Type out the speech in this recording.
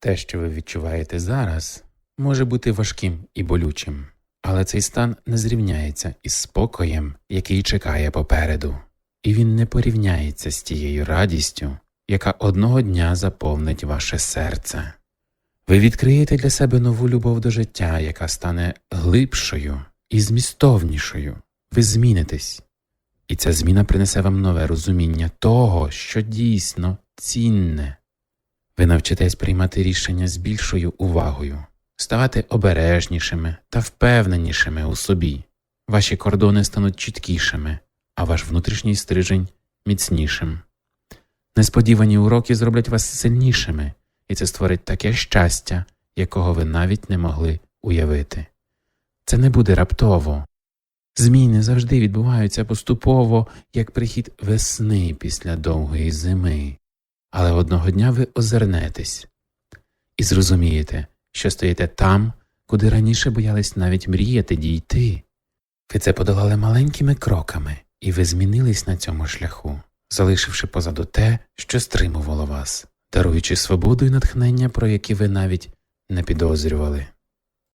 Те, що ви відчуваєте зараз, може бути важким і болючим, але цей стан не зрівняється із спокоєм, який чекає попереду, і він не порівняється з тією радістю, яка одного дня заповнить ваше серце. Ви відкриєте для себе нову любов до життя, яка стане глибшою і змістовнішою. Ви змінитесь, і ця зміна принесе вам нове розуміння того, що дійсно цінне. Ви навчитесь приймати рішення з більшою увагою, ставати обережнішими та впевненішими у собі. Ваші кордони стануть чіткішими, а ваш внутрішній стрижень міцнішим. Несподівані уроки зроблять вас сильнішими, і це створить таке щастя, якого ви навіть не могли уявити. Це не буде раптово. Зміни завжди відбуваються поступово, як прихід весни після довгої зими. Але одного дня ви озирнетесь і зрозумієте, що стоїте там, куди раніше боялись навіть мріяти дійти. Ви це подолали маленькими кроками, і ви змінились на цьому шляху, залишивши позаду те, що стримувало вас, даруючи свободу і натхнення, про які ви навіть не підозрювали.